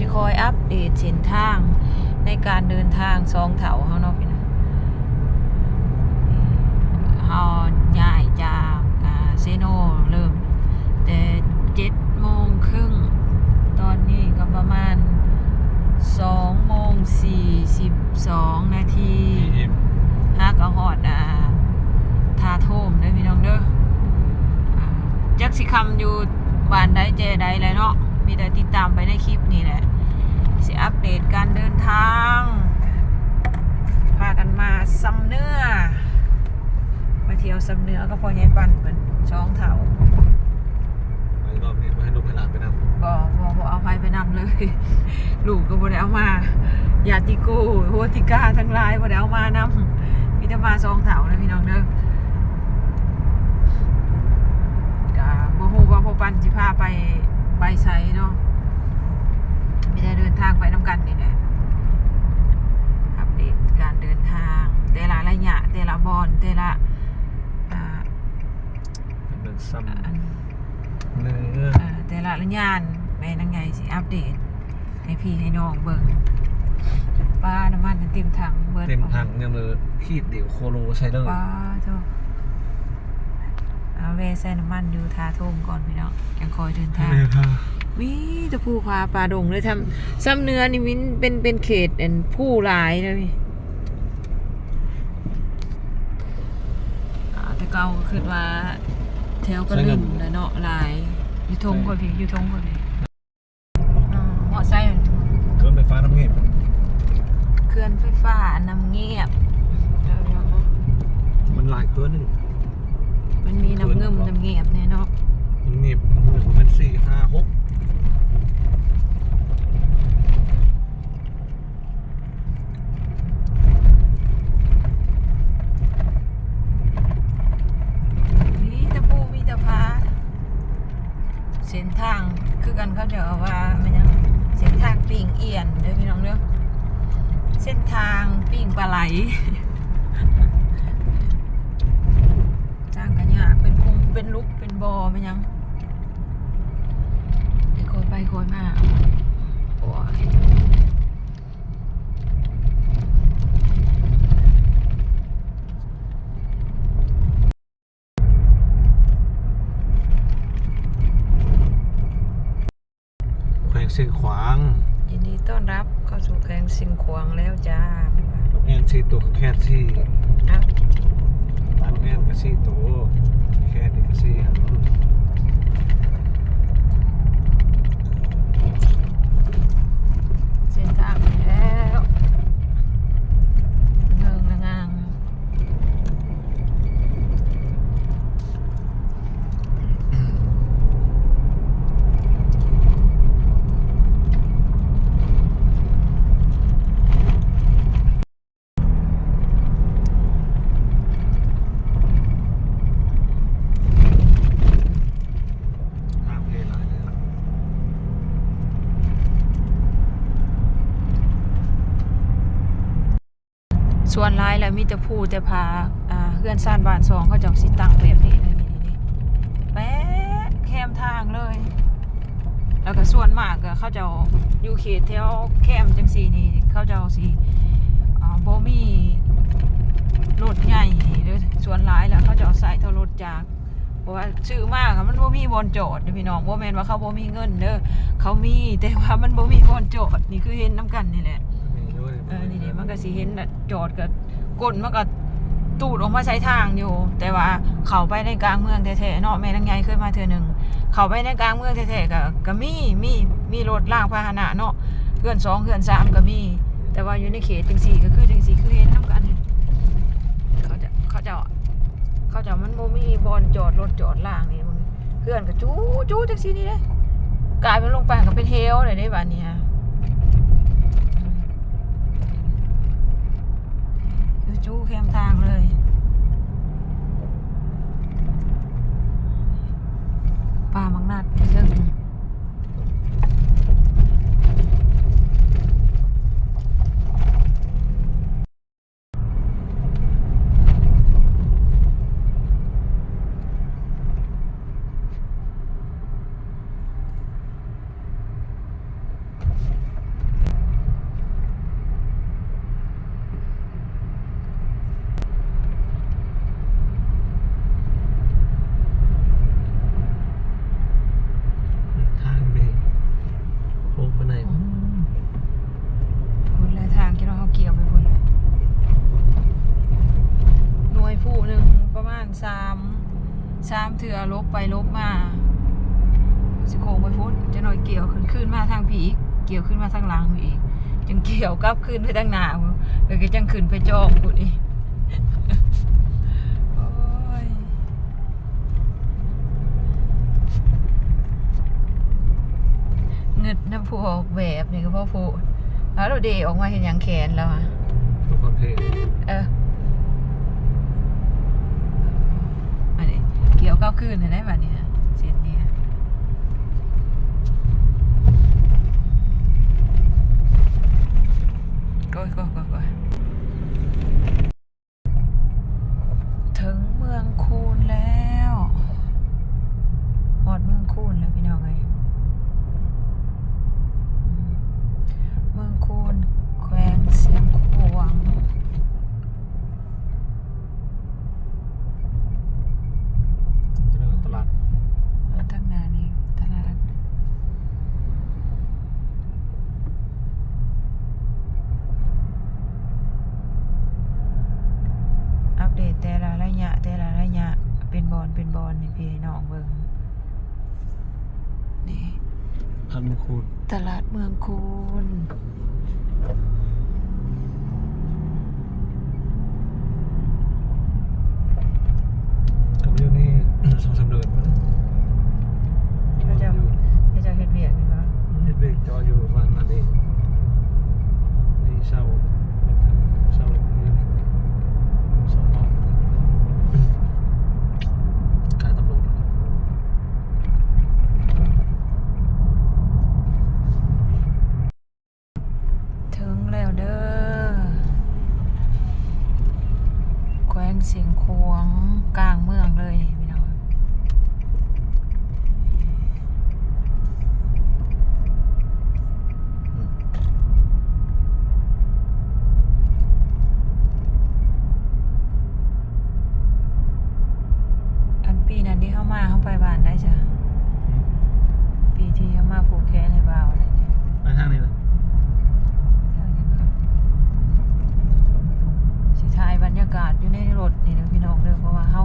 เราจะคอยอัปเดตเส้นทางในการเดินทางสองแถวเขาเนาะพี่นะเฮาย้ายจากอ่าเซโนเริ่ม แต่เจ็ดโมงครึ่ง ตอนนี้ก็ประมาณสองโมงสี่สิบสองนาทีพีเอ็มฮักเอาหอดอ่าทาโทมเด้อพี่น้องเด้ออ่าจักสิคำอยู่บ้านใดเจใดแหละเนาะมีแต่ติดตามไปในคลิปนี่แหละ สิอัปเดตการเดินทางพากันมาซำเนื้อมาเที่ยวซำเนื้อก็พอใหญ่ปั่นเป็นช่องเถาไปรอบนี้มาให้ลูกให้หลานไปนำบอบอบอเอาไปไปนำเลยลูกก็บ่ได้เอามายาติโกโฮติก้าทั้งหลายบ่ได้เอามานำมีแต่มาซองเถานะพี่น้องเด้อกะบ่ฮู้ว่าพ่อปันสิพาไปไปไสเนาะ มีแต่เดินทางไปนํกันนี่แหละอัปเดตการเดินทาง แต่ละระยะแต่ละบอนแต่ละอ่าเป็นซ้อันำเนื้อเอ่อแต่ละระยานแม่นางไงสิอัปเดต ให้พี่ให้น้องเบิ่งป้าน้ำมันเต็มถังเบิดเต็มถังเนี่ยเลยขีดเดี่ยวโคโลใช้เลยป้าเจ้าเอาเวใส่น้ำมันอยู่ทาโทมก่อนพี่น้องยังคอยเดินทาง เนี่ยค่ะวิตะภูพาปลาดงเลยทำซ้ำเนื้อนี่มินเป็นเป็นเขตอันผู้หลายนะพี่อ่าแต่เก่าก็คือว่าแถวก็ลืมแล้วเนาะหลายอยู่ทงก่อนพี่อยู่ทงก่อนพี่อ่าเหมาะไส้เครื่องไฟฟ้าน้ำเงียบเคลื่อนไฟฟ้าน้ำเงียบเดี๋ยวๆมันหลายเครื่องนึงมันมีน้ำเงิมน้ำเงียบเนี่ยเนาะมันเงียบมันสี่ห้าหก ด้อพี่น้องเด้อเส้นทางปิ่งปลาไหล จ้างกันยากเป็นคุงเป็นลุกเป็น บอมันยังไปโคยไปโคยมาโอ้ยแขวงเสียงขวางยินดีต้อนรับเข้าสู่แกงสิงขวางแล้วจ้าเป็นว่าแอนซี่ตัวกับแคทซี่ครับบ้านแอนกับซี่ตัวแคทนี่กับซี่อัน เส้นทางมาแล้วเมืองละงาง ทางเพลหลายเลยนะ ส่วนร้ายแล้วมีแต่ผู้แต่พาเพื่อนซ่านบ้านสองเขาจะสิตั้งแบบนี้เลยนี่นี่แป๊ะแคมทางเลย แล้วก็ส่วนมากก็เขาจะอยู่เขตแถวแคมจังสีนี่เขาจะสิอ่าบ่มีรถใหญ่หรือส่วนร้ายแล้วเขาจะเอาใส่เท่ารถจากเพราะว่าชื่อมากมันบ่มีบอนจอดเด้อพี่น้องบ่แมนว่าเขาบ่มีเงินเด้อเขามีแต่ว่ามันบ่มีบอนจอดนี่คือเห็นน้กันนี่แหละ เออนี่เดี๋ยวมันก็สิเห็นน่ะจอดกับกลมันก็ตูดออกมาใช้ทางอยู่ แต่ว่าเขาไปในกลางเมืองแท้ๆเนาะแม่นางไงเคยมาเทื่อหนึ่งเขาไปในกลางเมืองแท้ๆก็ก็มีมีมีรถล่างพาหนะเนาะเพื่อนสองเพื่อนสามก็มี แต่ว่าอยู่ในเขตจังสี่ก็คือจังสี่คือเห็นน้ำกัน เขาจะเขาจะเขาจะมันโมมีบอลจอดรถจอดล่างนี่มึงเพื่อนก็จู้จู้จังสี่นี่เด้กลายเป็นลงไปก็เป็นเฮลเลยได้บ้านนี้ฮะ จู้เข้มทางเลย ป่ามังนัดเรื่อง ทางนี้โค้งไปไหน พุ่นเลยทางที่เราเขาเกี่ยวไปพุ่นเลยหน่วยผู้หนึ่งประมาณสามสามเถื่อลบไปลบมาสิโค้งไปพุ่น จะหน่อยเกี่ยวขึ้นขึ้นมาทางผีอีกเกี่ยวขึ้นมาทางหลังผีอีกจังเกี่ยวกลับขึ้นไปทางหน้าพุ่นเลยก็จังขึ้นไปจองพุ่นอีกโอ้ยเงิดน้ำผู้ออกแบบนี่ก็พ่อผู้แล้วเราเดออกมาเห็นอย่างแขนแล้วอะทุกคนเพลเอออันนี้เกี่ยวก้าวขึ้นได้ป่ะเนี่ยเส้นเนี่ยก้อยก้อยก้อยก้อยถึงเมืองคูนแล้วหอดเมืองคูนแล้วพี่น้องไง เมืองโคนแขวงเสียงขวาง เรื่องตลาด มาตั้งนานนี้ตลาดอัปเดตแต่ละระยะแต่ละระยะเป็นบอลเป็นบอลนี่พี่น้องเบิ่งนี่ พัน คูณตลาดเมืองคูนกับอยู่นี่สองสามเดือนมาแล้วก็จะอยู่ก็จะเฮ็ดเวียกนี่ว่าเฮ็ดเบรกจออยู่ประมาณนั้นเองนี่เช่าเช่าอยู่นี่สองห้องขายตำรวจครับ แล้วเด้อแขวงเสียงควงกลางเมืองเลยนี่พี่น้อง อันปีนั้นที่เข้า มาเข้าไปบ้านได้จ้ะปีที่เข้ามาผูกแขนให้บ่าวอะไรเนี่ยไปทางนี้เลยทางนี้บ่สิถ่ายบรรยากาศอยู่ในรถนี่นะพี่น้องเด้อเพราะว่าเฮา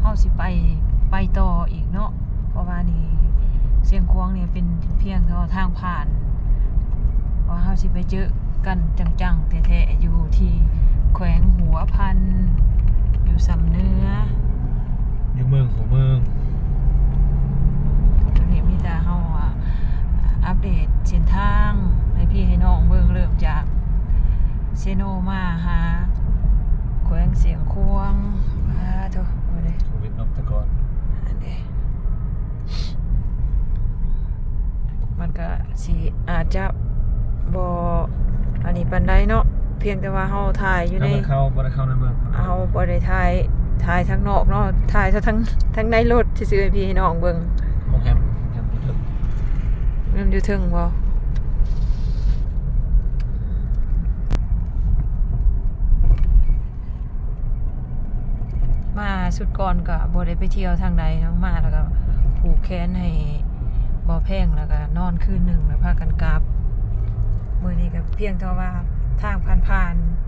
เฮาสิไปไปต่ออีกเนาะเพราะว่านี่เสียงควงเนี่ยเป็นเพียงแค่ทางผ่านเพราะว่าเฮาสิไปเจอกันจังๆแท้ๆอยู่ที่แขวงหัวพันอยู่สำเนื้อ อยู่เมืองของเมืองตอนนี้มีแต่เฮาอะอัปเดตเส้นทางให้พี่ให้น้องเบิ่งเริ่มจากเซโนมาหาแขวงเสียงควงมาเถอะเอาเด้โควิดนอกตะกอนอันเด้มันก็สิอาจจะบ่อันนี้ปานใดเนาะเพียงแต่ว่าเฮาถ่ายอยู่แล้วในมันเข้าบ่ได้เข้าในเมืองเอาบ่ได้ถ่าย ถ่ายทั้งนอกเนาะถ่ายทั้งทั้งในรถซื่อๆให้พี่ให้น้องเบิ่งโอเคแฮมอยู่ถึงมันอยู่ถึงบ่มาสุดก่อนก็บ่ได้ไปเที่ยวทางใดเนาะมาแล้วก็ผูกแขนให้บ่แพงแล้วก็นอนคืนหนึ่งแล้วพากันกลับมื้อนี้ก็เพียงเท่าว่าทางผ่านๆ